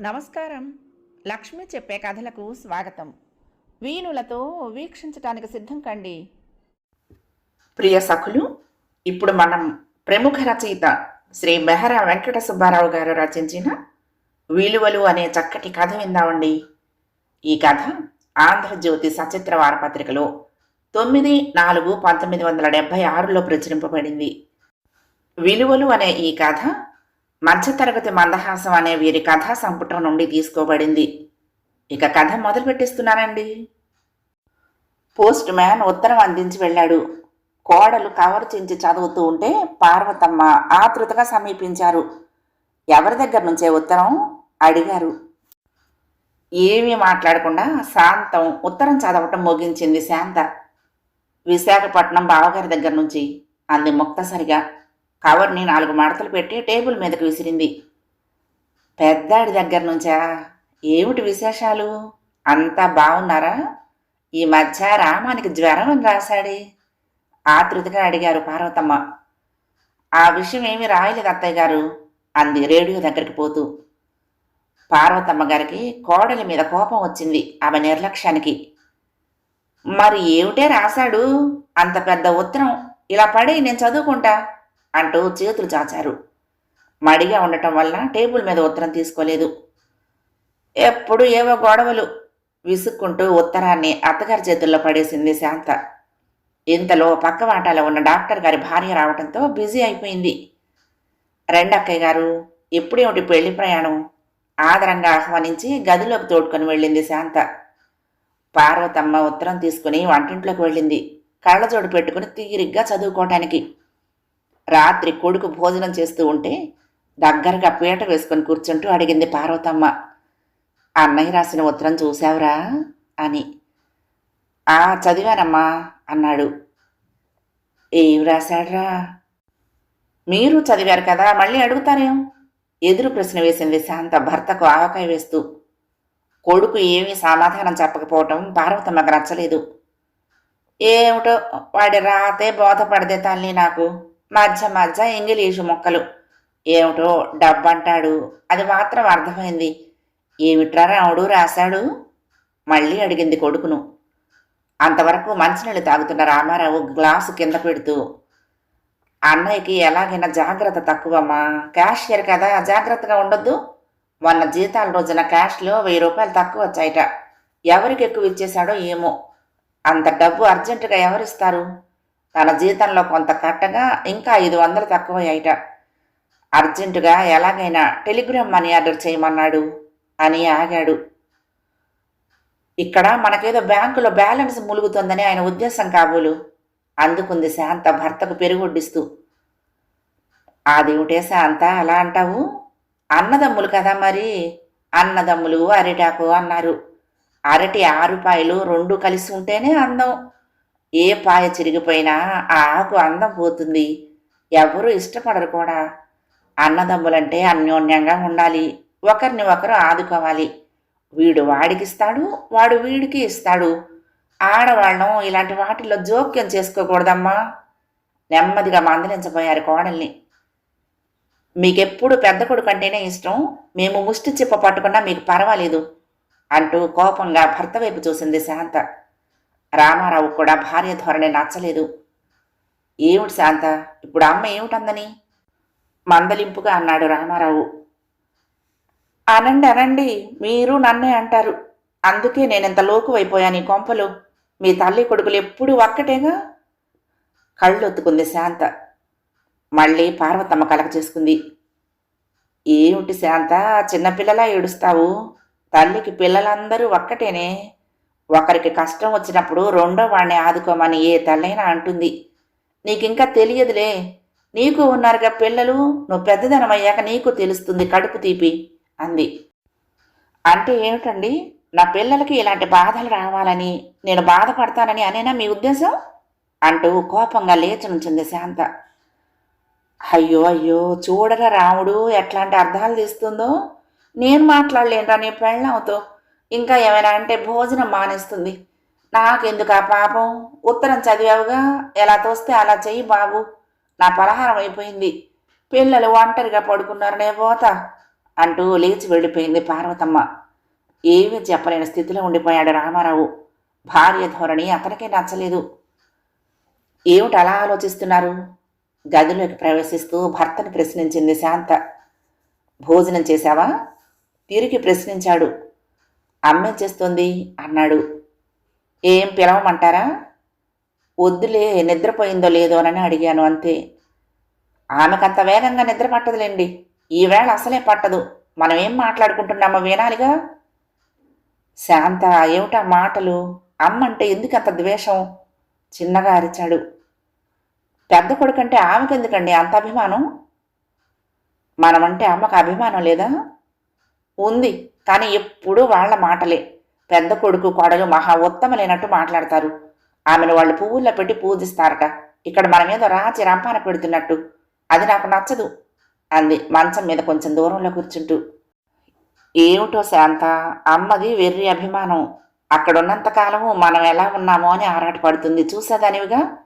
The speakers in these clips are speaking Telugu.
నమస్కారం. లక్ష్మి చెప్పే కథలకు స్వాగతం. వీణులతో వీక్షించటానికి సిద్ధం కండి. ప్రియ సఖులు ఇప్పుడు మనం ప్రముఖ రచయిత శ్రీ మెహరా వెంకట సుబ్బారావు గారు రచించిన విలువలు అనే చక్కటి కథ విందామండి. ఈ కథ ఆంధ్రజ్యోతి సచిత్ర వారపత్రికలో తొమ్మిది నాలుగు పంతొమ్మిది వందల డెబ్భై ఆరులో ప్రచురింపబడింది. విలువలు అనే ఈ కథ మధ్యతరగతి మందహాసం అనే వీరి కథా సంపుటం నుండి తీసుకోబడింది. ఇక కథ మొదలుపెట్టిస్తున్నానండి. పోస్ట్ మ్యాన్ ఉత్తరం అందించి వెళ్ళాడు. కోడలు కవర్ చించి చదువుతూ ఉంటే పార్వతమ్మ ఆతృతగా సమీపించారు. ఎవరి దగ్గర నుంచే ఉత్తరం? అడిగారు. ఏమీ మాట్లాడకుండా శాంతం ఉత్తరం చదవటం ముగించింది శాంత. విశాఖపట్నం బావగారి దగ్గర నుంచి అంది ముక్తసరిగా. కవర్ని నాలుగు మడతలు పెట్టి టేబుల్ మీదకు విసిరింది. పెద్దాడి దగ్గర నుంచా? ఏమిటి విశేషాలు? అంతా బాగున్నారా ఈ మధ్య రామానికి జ్వరం అని రాశాడే. ఆతృతగా అడిగారు పార్వతమ్మ. ఆ విషయం ఏమీ రాయలేదు అత్తయ్య గారు అంది రేడియో దగ్గరికి పోతూ. పార్వతమ్మ గారికి కోడలి మీద కోపం వచ్చింది ఆమె నిర్లక్ష్యానికి. మరి ఏమిటే రాశాడు? అంత పెద్ద ఉత్తరం. ఇలా పడి నేను చదువుకుంటా. అంటూ చేతులు చాచారు. మడిగా ఉండటం వల్ల టేబుల్ మీద ఉత్తరం తీసుకోలేదు. ఎప్పుడు ఏవో గొడవలు విసుక్కుంటూ ఉత్తరాన్ని అత్తగారి చేతుల్లో పడేసింది శాంత. ఇంతలో పక్క వాటాలో ఉన్న డాక్టర్ గారి భార్య రావడంతో బిజీ అయిపోయింది. రెండక్కయ్య గారు ఇప్పుడేమిటి పెళ్ళి ప్రయాణం. ఆదరంగా ఆహ్వానించి గదిలోకి తోడుకొని వెళ్ళింది శాంత. పార్వతమ్మ ఉత్తరం తీసుకుని వంటింట్లోకి వెళ్ళింది. కళ్ళజోడు పెట్టుకుని తీరిగ్గా చదువుకోవటానికి. రాత్రి కొడుకు భోజనం చేస్తూ ఉంటే దగ్గరగా పీట వేసుకొని కూర్చుంటూ అడిగింది పార్వతమ్మ. అన్నయ్య రాసిన ఉత్తరం చూశావురా అని. ఆ చదివానమ్మా అన్నాడు. ఏం రాశాడ్రా? మీరు చదివారు కదా మళ్ళీ అడుగుతారేం? ఎదురు ప్రశ్న వేసింది శాంత భర్తకు ఆవకాయ వేస్తూ. కొడుకు ఏమీ సమాధానం చెప్పకపోవటం పార్వతమ్మకు నచ్చలేదు. ఏమిటో వాడి రాతే బోధపడదే తల్లి నాకు. మధ్య మధ్య ఇంగ్లీషు మొక్కలు. ఏమిటో డబ్బంటాడు. అది మాత్రం అర్థమైంది. ఏమిట్రా రాముడు రాశాడు? మళ్ళీ అడిగింది కొడుకును. అంతవరకు మంచినీళ్ళు తాగుతున్న రామారావు గ్లాసు కింద పెడుతూ అన్నయ్యకి ఎలాగైనా జాగ్రత్త తక్కువమ్మా. క్యాషియర్ కదా జాగ్రత్తగా ఉండొద్దు. మొన్న జీతాల రోజున క్యాష్లో వెయ్యి రూపాయలు తక్కువ వచ్చాయట. ఎవరికి ఎక్కువ ఇచ్చేశాడో ఏమో. అంత డబ్బు అర్జెంటుగా ఎవరిస్తారు? తన జీతంలో కొంత కట్టగా ఇంకా ఐదు వందలు తక్కువయ్యాయిట. అర్జెంటుగా ఎలాగైనా టెలిగ్రామ్ మనీ ఆర్డర్ చేయమన్నాడు అని ఆగాడు. ఇక్కడ మనకేదో బ్యాంకులో బ్యాలెన్స్ ములుగుతుందని ఆయన ఉద్దేశం కాబోలు. అందుకుంది శాంత భర్తకు పెరుగొడ్డిస్తూ అదేమిటే శాంత అలా అంటావు? అన్నదమ్ములు కదా మరి? అన్నదమ్ములు అరిటాకు అన్నారు. అరటి ఆరు రూపాయలు రెండు కలిసి ఉంటేనే అందం. ఏ పాయ చిరిగిపోయినా ఆ ఆకు అందం పోతుంది. ఎవరు ఇష్టపడరు కూడా. అన్నదమ్ములంటే అన్యోన్యంగా ఉండాలి. ఒకరిని ఒకరు ఆదుకోవాలి. వీడు వాడికిస్తాడు వాడు వీడికి ఇస్తాడు. ఆడవాళ్ళం ఇలాంటి వాటిల్లో జోక్యం చేసుకోకూడదమ్మా. నెమ్మదిగా మందలించబోయారు కోడల్ని. మీకెప్పుడు పెద్ద కొడుకు అంటేనే ఇష్టం. మేము ముష్టి చిప్ప పట్టుకున్నా మీకు పర్వాలేదు అంటూ కోపంగా భర్త వైపు చూసింది శాంత. రామారావు కూడా భార్య ధోరణి నచ్చలేదు. ఏమిటి శాంత? ఇప్పుడు అమ్మ ఏమిటందని? మందలింపుగా అన్నాడు రామారావు. అనండి అనండి మీరు నన్నే అంటారు. అందుకే నేనెంత లోకువైపోయాను ఈ కొంపలు. మీ తల్లి కొడుకులు ఎప్పుడు ఒక్కటేగా? కళ్ళొత్తుకుంది శాంత. మళ్ళీ పార్వతమ్మ కలక చేసుకుంది. ఏమిటి శాంత? చిన్నపిల్లలా ఏడుస్తావు? తల్లికి పిల్లలందరూ ఒక్కటేనే. ఒకరికి కష్టం వచ్చినప్పుడు రెండో వాడిని ఆదుకోమని ఏ తల్లైనా అంటుంది. నీకింకా తెలియదులే. నీకు ఉన్నారుగా పిల్లలు నువ్వు పెద్దదనమయ్యాక నీకు తెలుస్తుంది కడుపు తీపి అంది. అంటే ఏమిటండి? నా పిల్లలకి ఇలాంటి బాధలు రావాలని నేను బాధపడతానని అనేనా మీ ఉద్దేశం? అంటూ కోపంగా లేచి నుంచింది శాంత. అయ్యో అయ్యో చూడరా రాముడు ఎట్లాంటి అర్థాలు తీస్తుందో? నేను మాట్లాడలేనురా నీ పెళ్ళవుతో. ఇంకా ఏమైనా అంటే భోజనం మానేస్తుంది. నాకెందుకు ఆ పాపం? ఉత్తరం చదివావుగా ఎలా తోస్తే అలా చెయ్యి బాబు. నా పలహారం అయిపోయింది. పిల్లలు ఒంటరిగా పడుకున్నారు పోత పోతా అంటూ లేచి వెళ్ళిపోయింది పార్వతమ్మ. ఏమీ చెప్పలేని స్థితిలో ఉండిపోయాడు రామారావు. భార్య ధోరణి అతనికే నచ్చలేదు. ఏమిటి అలా ఆలోచిస్తున్నారు? గదిలోకి ప్రవేశిస్తూ భర్తను ప్రశ్నించింది శాంత. భోజనం చేశావా? తిరిగి ప్రశ్నించాడు. అమ్మే చేస్తుంది అన్నాడు. ఏం పిలవమంటారా? వద్దులే నిద్రపోయిందో లేదో అని అడిగాను అంతే. ఆమెకంత వేగంగా నిద్ర పట్టదులేండి. ఈవేళ అసలే పట్టదు. మనం ఏం మాట్లాడుకుంటున్నామో వినాలిగా? శాంత ఏమిటా మాటలు? అమ్మంటే ఎందుకంత ద్వేషం? చిన్నగా అరిచాడు. పెద్ద కొడుకంటే ఆమెకెందుకండి అంత అభిమానం? మనమంటే అమ్మకు అభిమానం లేదా? ఉంది. కానీ ఎప్పుడూ వాళ్ళ మాటలే. పెద్ద కొడుకు కోడలు మహా ఉత్తమలేనట్టు మాట్లాడతారు. ఆమెను వాళ్ళు పువ్వుల్లో పెట్టి పూజిస్తారట. ఇక్కడ మన మీద రాచి రంపాన పెడుతున్నట్టు. అది నాకు నచ్చదు అంది మంచం మీద కొంచెం దూరంలో కూర్చుంటూ. ఏమిటో శాంత అమ్మది వెర్రి అభిమానం. అక్కడున్నంతకాలము మనం ఎలా ఉన్నామో అని ఆరాటపడుతుంది చూసేదానివిగా?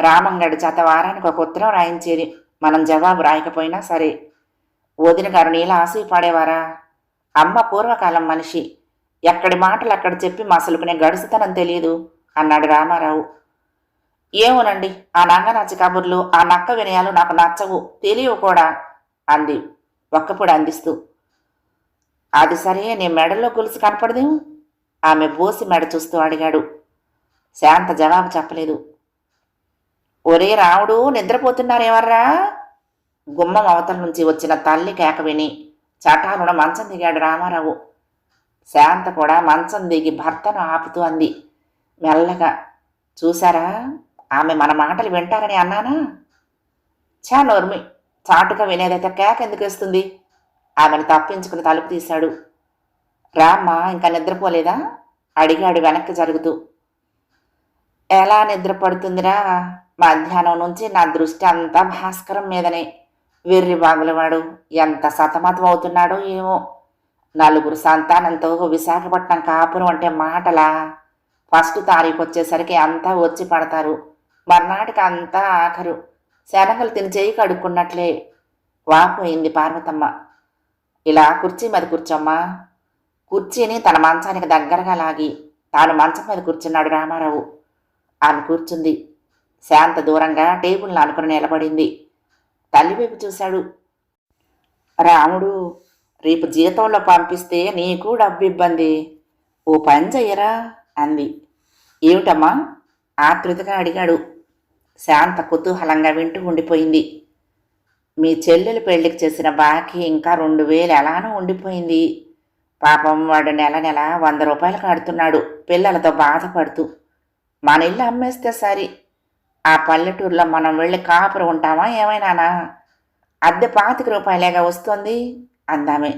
రామంగడి చేత వారానికి ఒక ఉత్తరం రాయించేది. మనం జవాబు రాయకపోయినా సరే. వదిన గారు నీలా ఆశీ పడేవారా అమ్మ పూర్వకాలం మనిషి. ఎక్కడి మాటలు అక్కడ చెప్పి మసలుకునే గడుసుతనం తెలియదు అన్నాడు రామారావు. ఏమోనండి ఆ నంగనాచి కబుర్లు ఆ నక్క వినయాలు నాకు నచ్చవు తెలియవు కూడా అంది. ఒక్కప్పుడు అందిస్తూ. అది సరే నీ మెడలో గొలుసు కనపడదు? ఆమె బోసి మెడ చూస్తూ అడిగాడు. శాంత జవాబు చెప్పలేదు. ఒరే రాముడు నిద్రపోతున్నారేవర్రా గుమ్మం అవతల నుంచి వచ్చిన తల్లి కేక విని చటానున మంచం దిగాడు రామారావు. శాంత కూడా మంచం దిగి భర్తను ఆపుతూ అంది. మెల్లగా చూసారా ఆమె మన మాటలు వింటారని అన్నానా? చా నోర్మి చాటుగా వినేదైతే కేక ఎందుకు వేస్తుంది? ఆమెను తప్పించుకుని తలుపు తీశాడు. రామ్మ ఇంకా నిద్రపోలేదా? అడిగాడు వెనక్కి జరుగుతూ. ఎలా నిద్రపడుతుందిరా? మధ్యాహ్నం నుంచి నా దృష్టి అంతా భాస్కరం మీదనే. వెర్రి బాగులవాడు ఎంత సతమతం అవుతున్నాడో ఏమో. నలుగురు సంతానంతో విశాఖపట్నం కాపురం అంటే మాటలా? ఫస్ట్ తారీఖు వచ్చేసరికి అంతా వచ్చి పడతారు. మర్నాటికి అంతా ఆఖరు. శనగలు తిని చేయి కడుక్కున్నట్లే. వాపోయింది పార్వతమ్మ. ఇలా కుర్చీ మీద కూర్చోమ్మా. కుర్చీని తన మంచానికి దగ్గరగా లాగి తాను మంచం మీద కూర్చున్నాడు రామారావు. ఆమె కూర్చుంది. శాంత దూరంగా టేబుల్ని అనుకుని నిలబడింది. తల్లి వైపు చూశాడు. రాముడు రేపు జీతంలో పంపిస్తే నీకు డబ్బు ఇబ్బంది. ఓ పని చెయ్యరా? అంది. ఏమిటమ్మా? ఆతృతగా అడిగాడు. శాంత కుతూహలంగా వింటూ ఉండిపోయింది. మీ చెల్లెలు పెళ్ళికి చేసిన బాకీ ఇంకా రెండు వేలు ఎలానో ఉండిపోయింది. పాపం వాడు నెల నెల వంద రూపాయలు కడుతున్నాడు. పిల్లలతో బాధపడుతూ. మన ఇల్లు అమ్మేస్తే సరి. ఆ పల్లెటూరులో మనం వెళ్ళి కాపురం ఉంటామా? ఏమైనానా? అద్దె పాతిక రూపాయలేగా వస్తుంది అందామే.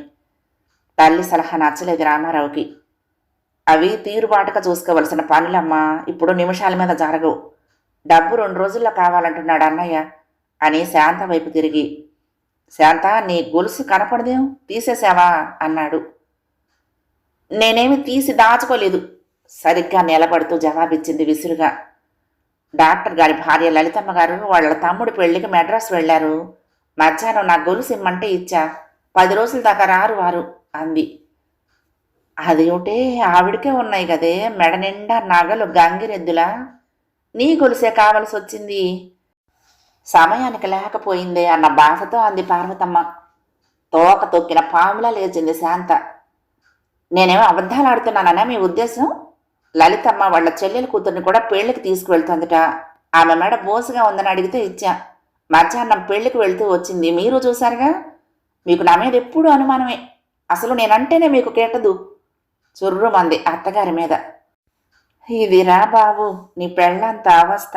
తల్లి సలహా నచ్చలేదు రామారావుకి. అవి తీరుబాటుగా చూసుకోవలసిన పనులమ్మా ఇప్పుడు నిమిషాల మీద జరగవు. డబ్బు రెండు రోజుల్లో కావాలంటున్నాడు అన్నయ్య అని శాంత వైపు తిరిగి. శాంత నీ గొలుసు కనపడదేం? తీసేసావా అన్నాడు. నేనేమి తీసి దాచుకోలేదు. సరిగ్గా నిలబడుతూ జవాబిచ్చింది విసురుగా. డాక్టర్ గారి భార్య లలితమ్మ గారు వాళ్ళ తమ్ముడు పెళ్ళికి మెడ్రాస్ వెళ్ళారు. మధ్యాహ్నం నా గొలుసు ఇమ్మంటే ఇచ్చా. పది రోజుల దాకా రారు వారు అంది. ఒకటే ఆవిడకే ఉన్నాయి కదే మెడ నిండా నగలు గంగిరెద్దులా. నీ గొలుసే కావలసి వచ్చింది. సమయానికి లేకపోయిందే అన్న బాధతో అంది పార్వతమ్మ. తోక తొక్కిన పాములా లేచింది శాంత. నేనేమో అబద్ధాలు ఆడుతున్నాననే మీ ఉద్దేశం? లలితమ్మ వాళ్ళ చెల్లెల కూతుర్ని కూడా పెళ్ళికి తీసుకువెళ్తుందట. ఆమె మెడ బోసుగా ఉందని అడిగితే ఇచ్చా. మధ్యాహ్నం పెళ్ళికి వెళ్తూ వచ్చింది. మీరు చూశారుగా? మీకు నా మీద ఎప్పుడు అనుమానమే. అసలు నేనంటేనే మీకు కేటదు. చుర్రుమంది అత్తగారి మీద. ఇదిరా బాబు నీ పెళ్ళంత అవస్థ.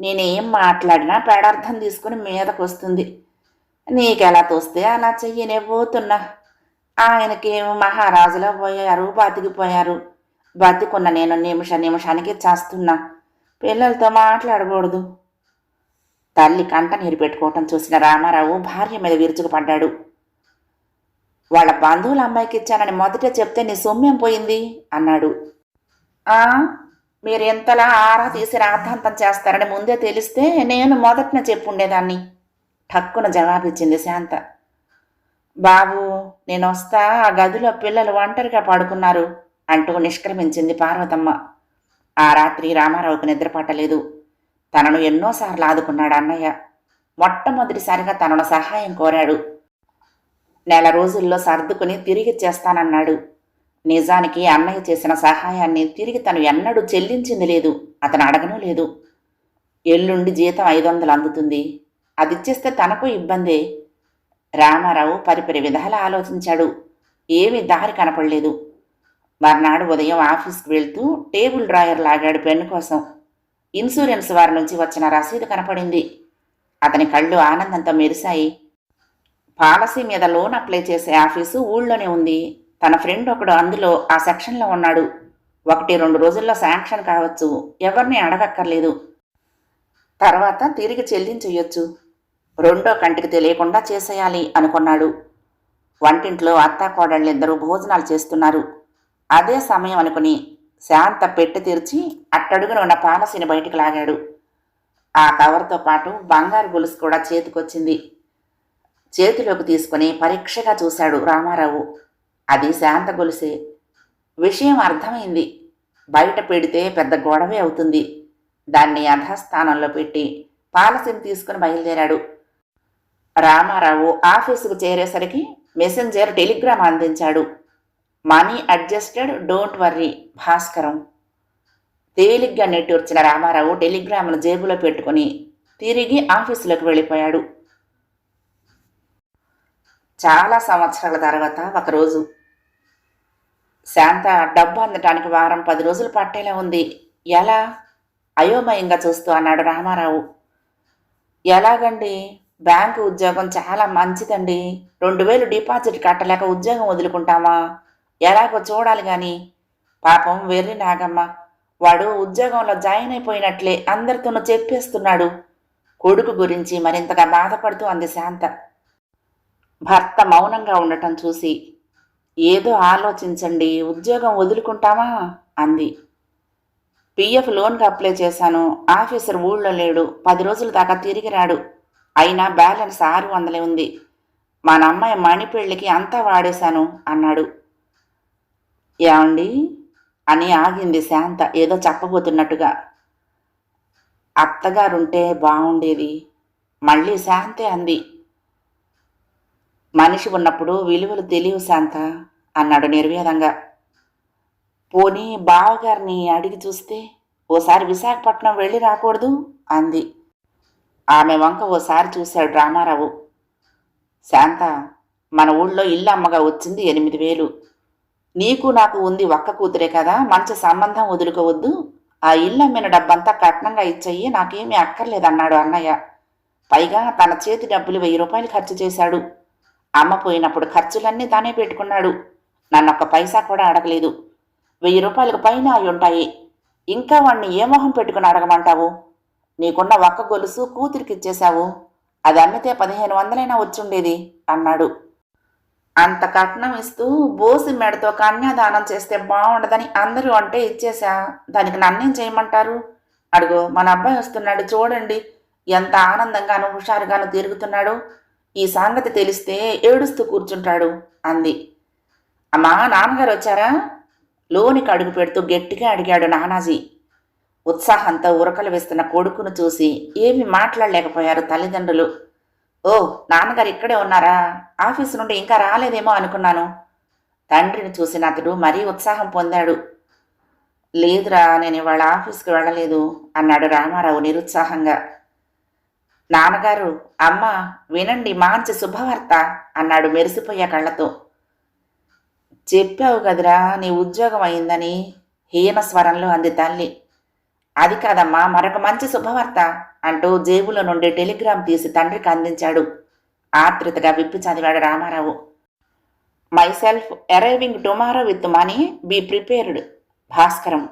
నేనేం మాట్లాడినా పెడార్థం తీసుకుని మీదకొస్తుంది. నీకెలా తోస్తే అలా చెయ్యనే పోతున్నా ఆయనకేమో మహారాజులో పోయారు బతికిపోయారు. బతికున్న నేను నిమిష నిమిషానికి చేస్తున్నా. పిల్లలతో మాట్లాడకూడదు. తల్లి కంట నీరు పెట్టుకోవటం చూసిన రామారావు భార్య మీద విరుచుకుపడ్డాడు. వాళ్ళ బంధువుల అమ్మాయికి ఇచ్చానని మొదట చెప్తే నీ సొమ్మేం పోయింది అన్నాడు. ఆ? మీరు ఎంతలా ఆరా తీసి రాద్ధాంతం చేస్తారని ముందే తెలిస్తే నేను మొదటన చెప్పుండేదాన్ని. ఠక్కున జవాబిచ్చింది శాంత. బాబు నేను వస్తా ఆ గదిలో పిల్లలు ఒంటరిగా పడుకున్నారు. అంటూ నిష్క్రమించింది పార్వతమ్మ. ఆ రాత్రి రామారావుకు నిద్రపట్టలేదు. తనను ఎన్నోసార్లు ఆదుకున్నాడు అన్నయ్య. మొట్టమొదటిసారిగా తనను సహాయం కోరాడు. నెల రోజుల్లో సర్దుకుని తిరిగి చేస్తానన్నాడు. నిజానికి అన్నయ్య చేసిన సహాయాన్ని తిరిగి తను ఎన్నడూ చెల్లించింది లేదు. అతను అడగనూ లేదు. ఎల్లుండి జీతం ఐదు వందలు అందుతుంది. అది ఇచ్చేస్తే తనకు ఇబ్బందే. రామారావు పరిపరి విధాలా ఆలోచించాడు. ఏమీ దారి కనపడలేదు. మర్నాడు ఉదయం ఆఫీస్కి వెళ్తూ టేబుల్ డ్రాయర్ లాగాడు పెన్ను కోసం. ఇన్సూరెన్స్ వారి నుంచి వచ్చిన రసీదు కనపడింది. అతని కళ్ళు ఆనందంతో మెరిశాయి. పాలసీ మీద లోన్ అప్లై చేసే ఆఫీసు ఊళ్ళోనే ఉంది. తన ఫ్రెండ్ ఒకడు అందులో ఆ సెక్షన్లో ఉన్నాడు. ఒకటి రెండు రోజుల్లో శాంక్షన్ కావచ్చు. ఎవరిని అడగక్కర్లేదు. తర్వాత తిరిగి చెల్లించేయొచ్చు రెండో కంటికి తెలియకుండా చేసేయాలి అనుకున్నాడు. వంటింట్లో అత్తా కోడళ్ళిద్దరూ భోజనాలు చేస్తున్నారు. అదే సమయం అనుకుని శాంత పెట్టి తెరిచి అట్టడుగున ఉన్న పాలసీని బయటికి లాగాడు. ఆ కవర్తో పాటు బంగారు గొలుసు కూడా చేతికొచ్చింది. చేతిలోకి తీసుకుని పరీక్షగా చూశాడు రామారావు. అది శాంత గొలుసే. విషయం అర్థమైంది. బయట పెడితే పెద్ద గొడవే అవుతుంది. దాన్ని యథాస్థానంలో పెట్టి పాలసీని తీసుకుని బయలుదేరాడు. రామారావు ఆఫీసుకు చేరేసరికి మెసెంజర్ టెలిగ్రామ్ అందించాడు. Money adjusted don't worry Bhaskaram. తేలిగ్గా నెట్టూర్చిన రామారావు టెలిగ్రామ్ను జేబులో పెట్టుకుని తిరిగి ఆఫీసులోకి వెళ్ళిపోయాడు. చాలా సంవత్సరాల తర్వాత ఒకరోజు. శాంత డబ్బు అందటానికి వారం పది రోజులు పట్టేలా ఉంది. ఎలా? అయోమయంగా చూస్తూ అన్నాడు రామారావు. ఎలాగండి? బ్యాంకు ఉద్యోగం చాలా మంచిదండి. రెండు వేలు డిపాజిట్ కట్టలేక ఉద్యోగం వదులుకుంటామా? ఎలాగో చూడాలి గాని. పాపం వెర్రి నాగమ్మ వాడు ఉద్యోగంలో జాయిన్ అయిపోయినట్లే అందరితోనూ చెప్పేస్తున్నాడు. కొడుకు గురించి మరింతగా బాధపడుతూ అంది శాంత. భర్త మౌనంగా ఉండటం చూసి ఏదో ఆలోచించండి ఉద్యోగం వదులుకుంటామా? అంది. పిఎఫ్ లోన్కి అప్లై చేశాను ఆఫీసర్ ఊళ్ళో లేడు పది రోజుల దాకా తిరిగి రాడు. అయినా బ్యాలెన్స్ ఆరు వందలే ఉంది. మన అమ్మాయి మణి పెళ్ళికి అంతా వాడేశాను అన్నాడు. ఏమండి? అని ఆగింది శాంత. ఏదో చెప్పబోతున్నట్టుగా. అత్తగారుంటే బాగుండేది మళ్ళీ శాంతే అంది. మనిషి ఉన్నప్పుడు విలువలు తెలియవు శాంత అన్నాడు నిర్వేదంగా పోనీ బావగారిని అడిగి చూస్తే ఓసారి విశాఖపట్నం వెళ్ళి రాకూడదు? అంది. ఆమె వంక ఓసారి చూశాడు రామారావు. శాంత మన ఊళ్ళో ఇల్లు అమ్మగా వచ్చింది ఎనిమిది వేలు. నీకు నాకు ఉంది ఒక్క కూతురే కదా మంచి సంబంధం వదులుకోవద్దు. ఆ ఇల్లు అమ్మిన డబ్బంతా కట్నంగా ఇచ్చేయి నాకేమీ అక్కర్లేదన్నాడు అన్నయ్య. పైగా తన చేతి డబ్బులు వెయ్యి రూపాయలు ఖర్చు చేశాడు. అమ్మ పోయినప్పుడు ఖర్చులన్నీ తానే పెట్టుకున్నాడు. నన్ను ఒక్క పైసా కూడా అడగలేదు. వెయ్యి రూపాయలకు పైన అయి ఉంటాయి. ఇంకా వాణ్ణి ఏ మొహం పెట్టుకుని అడగమంటావు? నీకున్న ఒక్క గొలుసు కూతురికిచ్చేశావు అది అమ్మితే పదిహేను వందలైనా వచ్చుండేది అన్నాడు. అంత కట్నం ఇస్తూ బోసి మెడతో కన్యాదానం చేస్తే బాగుండదని అందరూ అంటే ఇచ్చేశా. దానికి నన్నేం చేయమంటారు? అడుగు మన అబ్బాయి వస్తున్నాడు చూడండి. ఎంత ఆనందంగాను హుషారుగాను తిరుగుతున్నాడు. ఈ సంగతి తెలిస్తే ఏడుస్తూ కూర్చుంటాడు అంది. అమ్మా నాన్నగారు వచ్చారా? లోనికి అడుగు పెడుతూ గట్టిగా అడిగాడు నానాజీ. ఉత్సాహంతో ఉరకలు వేస్తున్న కొడుకును చూసి ఏమి మాట్లాడలేకపోయారు తల్లిదండ్రులు. ఓ నాన్నగారు ఇక్కడే ఉన్నారా? ఆఫీసు నుండి ఇంకా రాలేదేమో అనుకున్నాను. తండ్రిని చూసిన అతడు మరీ ఉత్సాహం పొందాడు. లేదురా నేను ఇవాళ ఆఫీస్కి వెళ్ళలేదు అన్నాడు రామారావు నిరుత్సాహంగా. నాన్నగారు అమ్మ వినండి మంచి శుభవార్త అన్నాడు మెరిసిపోయే కళ్ళతో. చెప్పావు కదరా నీ ఉద్యోగం అయిందని హీన స్వరంలో అంది తల్లి. అది కాదమ్మా మరొక మంచి శుభవార్త అంటూ జేబులో నుండి టెలిగ్రామ్ తీసి తండ్రికి అందించాడు. ఆతృతగా విప్పి చదివాడు Ramarao. Myself arriving tomorrow with money be prepared Bhaskaram.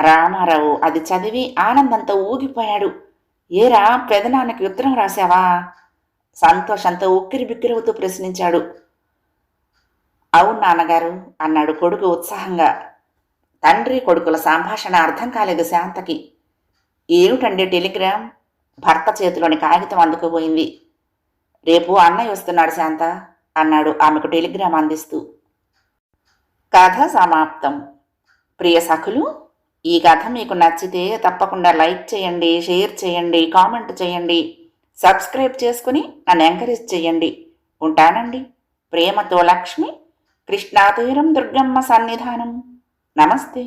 Ramarao అది చదివి ఆనందంతో ఊగిపోయాడు. ఏరా పెదనాన్నకి ఉత్తరం రాశావా? సంతోషంతో ఉక్కిరి బిక్కిరవుతూ ప్రశ్నించాడు. అవును నాన్నగారు అన్నాడు కొడుకు ఉత్సాహంగా. తండ్రి కొడుకుల సంభాషణ అర్థం కాలేదు శాంతకి. ఏమిటండి టెలిగ్రామ్? భర్త చేతిలోని కాగితం అందుకుపోయింది రేపు అన్నయ్య వస్తున్నాడు శాంత అన్నాడు ఆమెకు టెలిగ్రామ్ అందిస్తూ. కథ సమాప్తం. ప్రియ సఖులు ఈ కథ మీకు నచ్చితే తప్పకుండా లైక్ చేయండి షేర్ చేయండి కామెంట్ చేయండి సబ్స్క్రైబ్ చేసుకుని నన్ను ఎంకరేజ్ చేయండి. ఉంటానండి. ప్రేమతో లక్ష్మి కృష్ణాతీరం దుర్గమ్మ సన్నిధానం. నమస్తే.